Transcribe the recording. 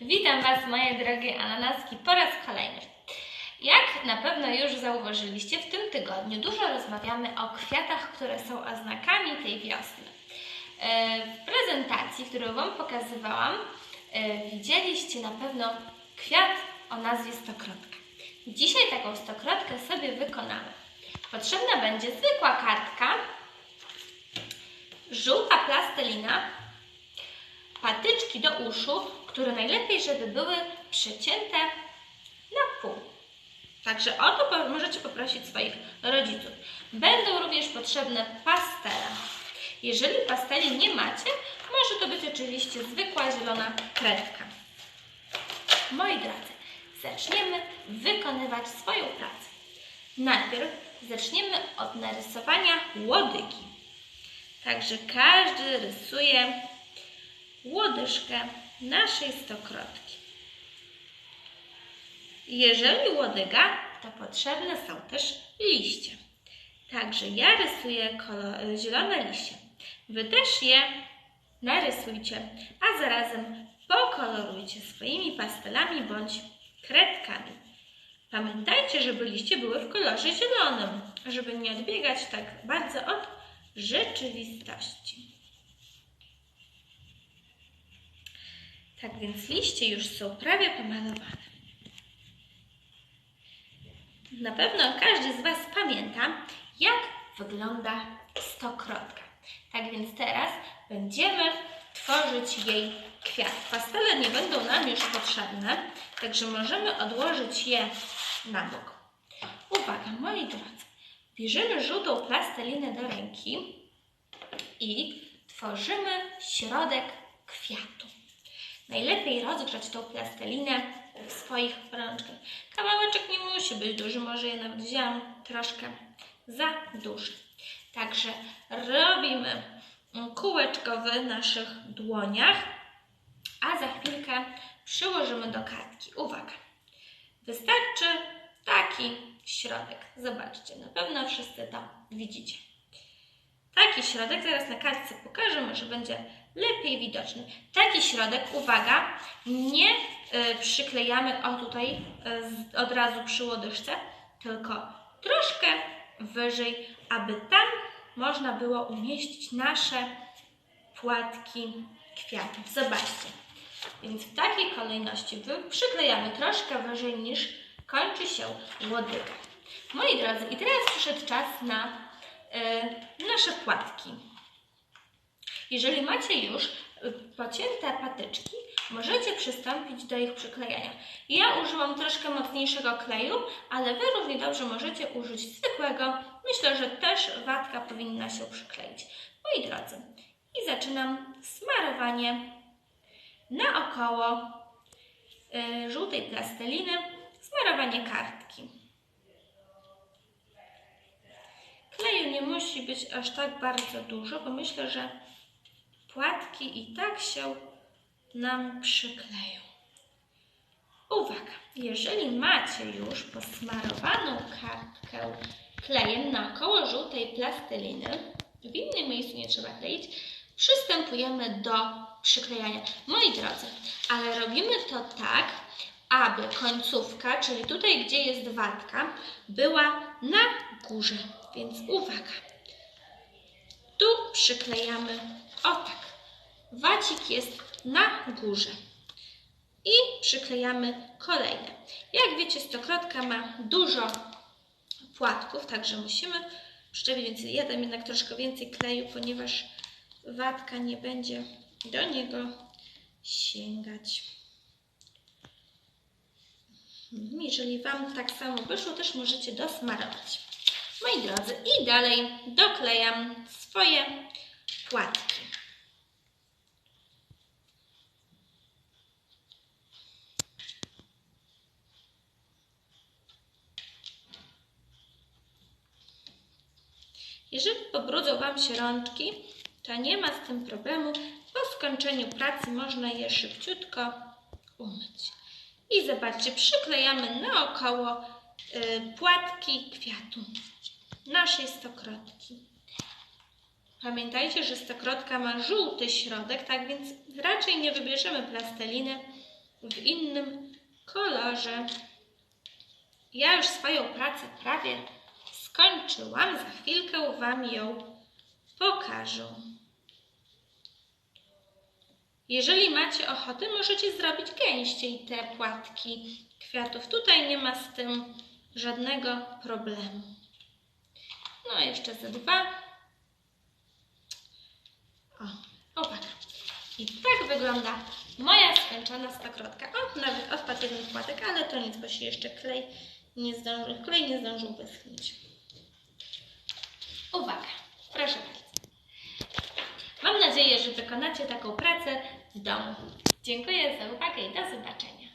Witam Was, moje drogie ananaski, po raz kolejny. Jak na pewno już zauważyliście, w tym tygodniu dużo rozmawiamy o kwiatach, które są oznakami tej wiosny. E, W prezentacji, którą Wam pokazywałam, e, widzieliście na pewno kwiat o nazwie stokrotka. Dzisiaj taką stokrotkę sobie wykonamy. Potrzebna będzie zwykła kartka, żółta plastelina, patyczki do uszu, które najlepiej, żeby były przecięte na pół. Także o to możecie poprosić swoich rodziców. Będą również potrzebne pastele. Jeżeli pasteli nie macie, może to być oczywiście zwykła zielona kredka. Moi drodzy, zaczniemy wykonywać swoją pracę. Najpierw zaczniemy od narysowania łodygi. Także każdy rysuje łodyżkę naszej stokrotki. Jeżeli łodyga, to potrzebne są też liście. Także ja rysuję kolor, zielone liście. Wy też je narysujcie, a zarazem pokolorujcie swoimi pastelami bądź kredkami. Pamiętajcie, żeby liście były w kolorze zielonym, żeby nie odbiegać tak bardzo od rzeczywistości. Tak więc liście już są prawie pomalowane. Na pewno każdy z Was pamięta, jak wygląda stokrotka. Tak więc teraz będziemy tworzyć jej kwiat. Pastele nie będą nam już potrzebne, także możemy odłożyć je na bok. Uwaga, moi drodzy, bierzemy żółtą plastelinę do ręki i tworzymy środek kwiatu. Najlepiej rozgrzać tą plastelinę w swoich rączkach. Kawałeczek nie musi być duży, może ja nawet wzięłam troszkę za duży. Także robimy kółeczko w naszych dłoniach, a za chwilkę przyłożymy do kartki. Uwaga! Wystarczy taki środek. Zobaczcie, na pewno wszyscy to widzicie. Taki środek, zaraz na kartce pokażę, może będzie lepiej widoczny. Taki środek, uwaga, nie y, przyklejamy o tutaj z, od razu przy łodyżce, tylko troszkę wyżej, aby tam można było umieścić nasze płatki kwiatów. Zobaczcie. Więc w takiej kolejności przyklejamy troszkę wyżej niż kończy się łodyga. Moi drodzy, i teraz przyszedł czas na y, nasze płatki. Jeżeli macie już y, pocięte patyczki, możecie przystąpić do ich przyklejania. Ja użyłam troszkę mocniejszego kleju, ale Wy równie dobrze możecie użyć zwykłego. Myślę, że też watka powinna się przykleić. Moi drodzy, i zaczynam smarowanie naokoło y, żółtej plasteliny, smarowanie kartki. Kleju nie musi być aż tak bardzo dużo, bo myślę, że płatki i tak się nam przykleją. Uwaga, jeżeli macie już posmarowaną kartkę klejem naokoło żółtej plasteliny, w innym miejscu nie trzeba kleić, przystępujemy do przyklejania. Moi drodzy, ale robimy to tak, aby końcówka, czyli tutaj, gdzie jest watka, była na górze. Więc uwaga, tu przyklejamy o tak. Wacik jest na górze. I przyklejamy kolejne. Jak wiecie, stokrotka ma dużo płatków, także musimy przyczepić więcej. Ja dam jednak troszkę więcej kleju, ponieważ watka nie będzie do niego sięgać. Mhm, Jeżeli Wam tak samo wyszło, też możecie dosmarować. Moi drodzy, i dalej doklejam swoje płatki. Jeżeli pobrudzą Wam się rączki, to nie ma z tym problemu. Po skończeniu pracy można je szybciutko umyć. I zobaczcie, przyklejamy naokoło y, płatki kwiatu naszej stokrotki. Pamiętajcie, że stokrotka ma żółty środek, tak więc raczej nie wybierzemy plasteliny w innym kolorze. Ja już swoją pracę prawie skończyłam. Za chwilkę Wam ją pokażę. Jeżeli macie ochotę, możecie zrobić gęściej te płatki kwiatów. Tutaj nie ma z tym żadnego problemu. No, jeszcze ze dwa. O, uwaga. I tak wygląda moja skończona stokrotka. O, nawet odpadł jeden płatek, ale to nic, bo się jeszcze klej nie zdążył, klej nie zdążył wyschnąć. Uwaga, proszę bardzo. Mam nadzieję, że wykonacie taką pracę w domu. Dziękuję za uwagę i do zobaczenia.